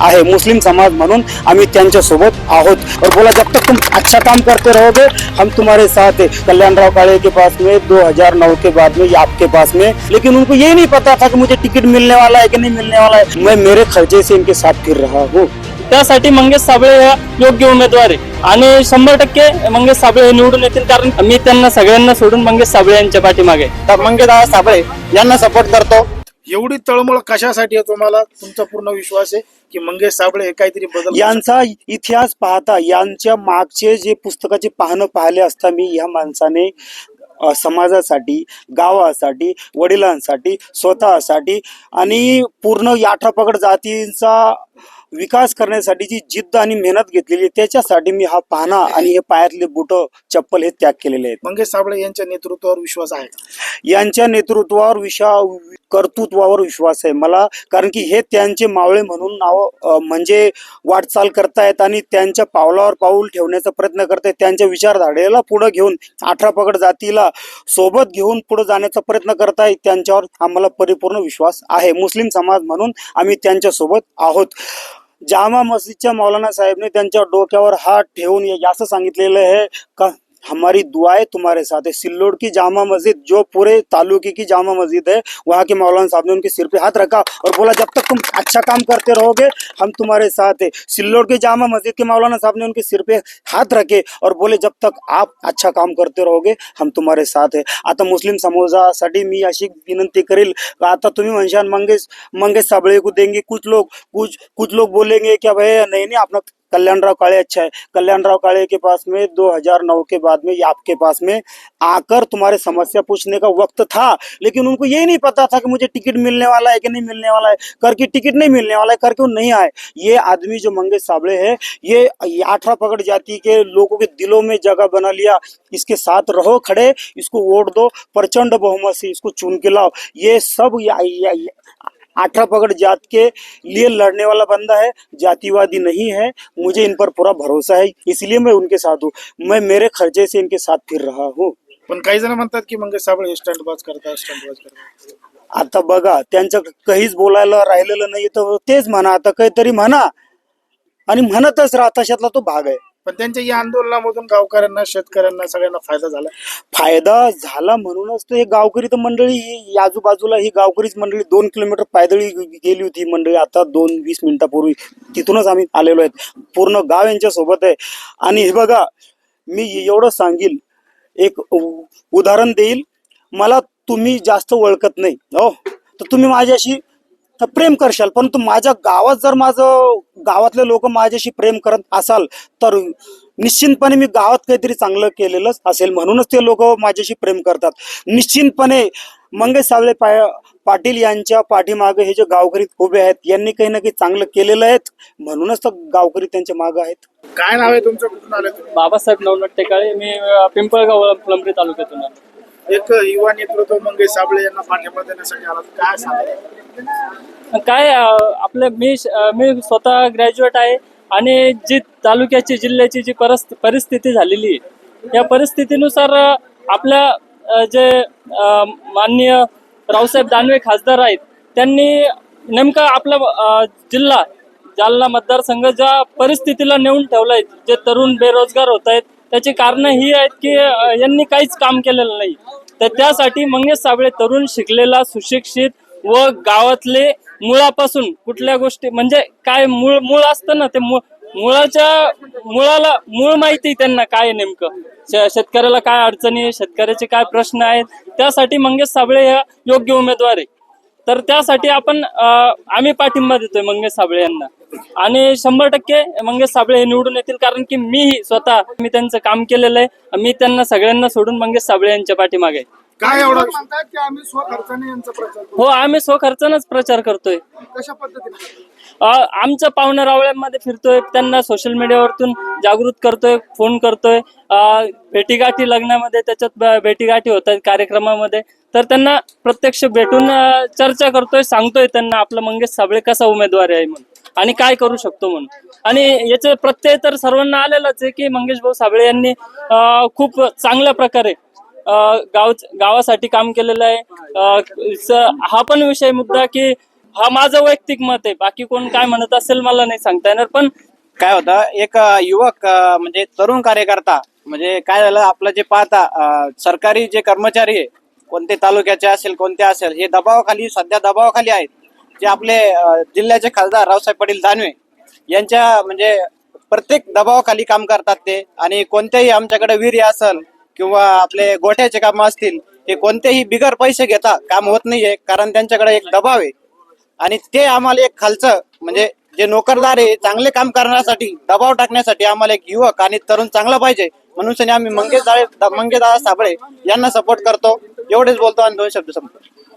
आहे मुस्लिम समाज म्हणून आम्ही त्यांच्यासोबत आहोत. और बोला जब तक तुम अच्छा काम करते रहोगे. हम तुम्हारे साथ है. कल्याणराव काळे के पास में 2009 के बाद में ये आपके पास में. लेकिन उनको ये नहीं पता था कि मुझे टिकट मिलने वाला है कि नहीं मिलने वाला है. मैं मेरे खर्चे से इनके साथ फिर रहा हूँ. त्यासाठी मंगेश साबळे ह्या योग्य उमेदवार आहे. आणि शंभर टक्के मंगेश साबळे हे निवडून येतील कारण मी त्यांना सगळ्यांना सोडून मंगेश साबळे यांच्या पाठीमागे. तर मंगेशदादा साबळे यांना सपोर्ट करतो. एवढी तळमळ कशासाठी आहे तुम्हाला? तुमचा पूर्ण विश्वास आहे की मंगेश साबळे हे काहीतरी बदल यांचा इतिहास पाहता यांच्या मागचे जे पुस्तकाचे पाहणं पाहिले असता मी या माणसाने समाजासाठी गावासाठी वडिलांसाठी स्वतःसाठी आणि पूर्ण याठा पगड जातींचा विकास करण्यासाठी जी जिद्द आणि मेहनत घेतलेली आहे त्याच्यासाठी मी हा पाहणा आणि हे पायातले बुट चप्पल हे त्याग केलेले आहेत. मंगेश साबळे यांच्या नेतृत्वावर विश्वास आहे? यांच्या नेतृत्वावर विशा कर्तृत्वावर विश्वास आहे मला. कारण की हे त्यांचे मावळे म्हणून नाव म्हणजे वाटचाल करतायत आणि त्यांच्या पावलावर पाऊल ठेवण्याचा प्रयत्न करतायत. त्यांच्या विचारधारेला पुढे घेऊन अठरा पगड जातीला सोबत घेऊन पुढे जाण्याचा प्रयत्न करतायत त्यांच्यावर आम्हाला परिपूर्ण विश्वास आहे. मुस्लिम समाज म्हणून आम्ही त्यांच्यासोबत आहोत. जामा मस्जिदच्या मौलाना साहेबने त्यांच्या डोक्यावर हात ठेवून असं सांगितलेलं आहे. का हमारी दुआएँ तुम्हारे साथ है। सिल्लोड की जामा मस्जिद, जो पूरे तालुके की जामा मस्जिद है, वहाँ के मौलाना साहब ने उनके सिर पे हाथ रखा और बोला, जब तक तुम अच्छा काम करते रहोगे, हम तुम्हारे साथ है। सिल्लोड के जामा मस्जिद के मौलाना साहब ने उनके सिर पे हाथ रखे और बोले, जब तक आप अच्छा काम करते रहोगे, हम तुम्हारे साथ है। आता मुस्लिम समोजा समाजासाठी मी अशी विनंती, करेल, आता तुम्ही म्हणशाल मंगेश मंगेश साबळे को देंगे। कुछ लोग, कुछ कुछ लोग बोलेंगे क्या भाई नहीं नहीं, अपना कल्याणराव काले अच्छा है। कल्याणराव काळे के पास में 2009 के बाद में आपके पास में आकर तुम्हारे समस्या पूछने का वक्त था। लेकिन उनको ये नहीं पता था कि मुझे टिकट मिलने वाला है कि नहीं मिलने वाला है। करके टिकट नहीं मिलने वाला है करके वो नहीं आए? ये आदमी जो मंगेश साबड़े है ये अठारह पकड़ जाति के लोगों के दिलों में जगह बना लिया। इसके साथ रहो खड़े इसको वोट दो प्रचंड बहुमत से इसको चुन के लाओ। ये सब या, या, या, अठारह पकड़ जात के लिए लड़ने वाला बंदा है जातिवादी नहीं है मुझे इन पर पूरा भरोसा है इसलिए मैं उनके साथ हूँ। मैं मेरे खर्चे से इनके साथ फिर रहा हूँ। पण काही जण म्हणतात की मंगेश साबळे स्टंटबाज करतात स्टंटबाज करतात. आता बघा त्यांचं काहीच बोलायला राहिलेलं नाही तर तेच म्हणा आता काहीतरी म्हणा. आणि म्हणतच राहा तशातला तो भाग आहे. पण त्यांच्या या आंदोलनामधून गावकऱ्यांना शेतकऱ्यांना सगळ्यांना फायदा झाला. फायदा झाला म्हणूनच तर हे गावकरी तर मंडळी ही आजूबाजूला ही गावकरीच मंडळी दोन किलोमीटर पायदळी गेली होती ही मंडळी. आता दोन वीस मिनिटापूर्वी तिथूनच आम्ही आलेलो आहेत. पूर्ण गाव यांच्या सोबत आहे. आणि हे बघा मी एवढं सांगील एक उ- उदाहरण देईल. मला तुम्ही जास्त ओळखत नाही. हो? तर तुम्ही माझ्याशी तर प्रेम करशाल. परंतु माझ्या गावात जर माझं गावातले लोक माझ्याशी प्रेम करत असाल तर निश्चितपणे मी गावात काहीतरी चांगलं केलेलंच असेल म्हणूनच ते लोक माझ्याशी प्रेम करतात. निश्चितपणे मंगेश सावळे पा पाटील यांच्या पाठीमागे हे जे गावकरी उभे आहेत यांनी काही ना काही चांगलं केलेलं आहे म्हणूनच तर गावकरी त्यांच्या मागे आहेत. काय नाव आहे तुमचं? कुठून आले बाबासाहेब नवनाथ टेकाळे मी पिंपळगाव फुलंब्री तालुक्यातून आलो. एक युवा नेतृत्व मंगेश साबळे यांना पाठिंबा देण्यासाठी आला. काय सांगा काय आपलं मी मी स्वतः ग्रॅज्युएट आहे आणि जी तालुक्याची जिल्ह्याची जी परिस्थिती झालेली आहे या परिस्थितीनुसार आपल्या जे माननीय रावसाहेब दानवे खासदार आहेत त्यांनी नेमका आपला जिल्हा जालना मतदारसंघ ज्या परिस्थितीला नेऊन ठेवलाय जे तरुण बेरोजगार होत आहेत त्याची कारण ही आहेत की यांनी काहीच काम केलेलं नाही. तर त्यासाठी मंगेश साबळे तरुण शिकलेला सुशिक्षित व गावातले मुळापासून कुठल्या गोष्टी म्हणजे काय मूळ मूळ असतं ना ते मुळाच्या मुळाला मूळ माहिती त्यांना काय नेमकं? शेतकऱ्याला काय अडचणी आहे, शेतकऱ्याचे काय प्रश्न आहेत? त्यासाठी मंगेश साबळे या योग्य उमेदवार आहे. तर त्यासाठी आपण आम्ही पाठिंबा देतोय मंगेश साबळे यांना. आणि शंभर टक्के मंगेश साबळे हे निवडून येतील कारण की मीही स्वतः मी त्यांचं काम केलेलं आहे. मी त्यांना सगळ्यांना सोडून मंगेश साबळे यांच्या पाठीमागे काय एवढं? म्हणतात की आम्ही स्वखर्चाने यांचा प्रचार करू हो आम्ही स्वखर्चानच प्रचार करतोय. कशा पद्धतीने अं, आमच्या पाहुण्या रावळ्यांमध्ये फिरतोय त्यांना सोशल मीडियावरतून जागृत करतोय फोन करतोय. अं, भेटीगाठी लग्नामध्ये त्याच्यात ब- भेटीगाठी होत आहेत कार्यक्रमामध्ये. तर त्यांना प्रत्यक्ष भेटून अं, चर्चा करतोय सांगतोय त्यांना आपलं मंगेश साबळे कसा उमेदवार आहे म्हणून. आणि काय करू शकतो म्हणून. आणि याचे प्रत्यय तर सर्वांना आलेलाच आहे की मंगेश भाऊ साबळे यांनी अं, खूप चांगल्या प्रकारे गाव गावासाठी काम केलेलं आहे. हा पण विषय मुद्दा की हा माझं वैयक्तिक मत आहे. बाकी कोण काय म्हणत असेल मला नाही सांगता येणार. पण काय होतं एक युवक म्हणजे तरुण कार्यकर्ता म्हणजे काय झालं आपलं जे पाहता सरकारी जे कर्मचारी आहे कोणते तालुक्याचे असेल कोणते असेल हे दबावाखाली सध्या दबावाखाली आहेत. जे आपले जिल्ह्याचे खासदार रावसाहेब पाटील दानवे यांच्या म्हणजे प्रत्येक दबावाखाली काम करतात ते. आणि कोणत्याही आमच्याकडे वीर्य असेल किंवा आपले गोठ्याचे काम असतील हे कोणतेही बिगर पैसे घेता काम होत नाहीये कारण त्यांच्याकडे एक दबाव आहे. आणि ते आम्हाला एक खालचं म्हणजे जे नोकरदार आहे चांगले काम करण्यासाठी दबाव टाकण्यासाठी आम्हाला एक युवक आणि तरुण चांगला पाहिजे. म्हणून आम्ही मंगेश दाळे मंगेश दादा साबळे यांना सपोर्ट करतो. एवढेच बोलतो आणि दोन शब्द संपतो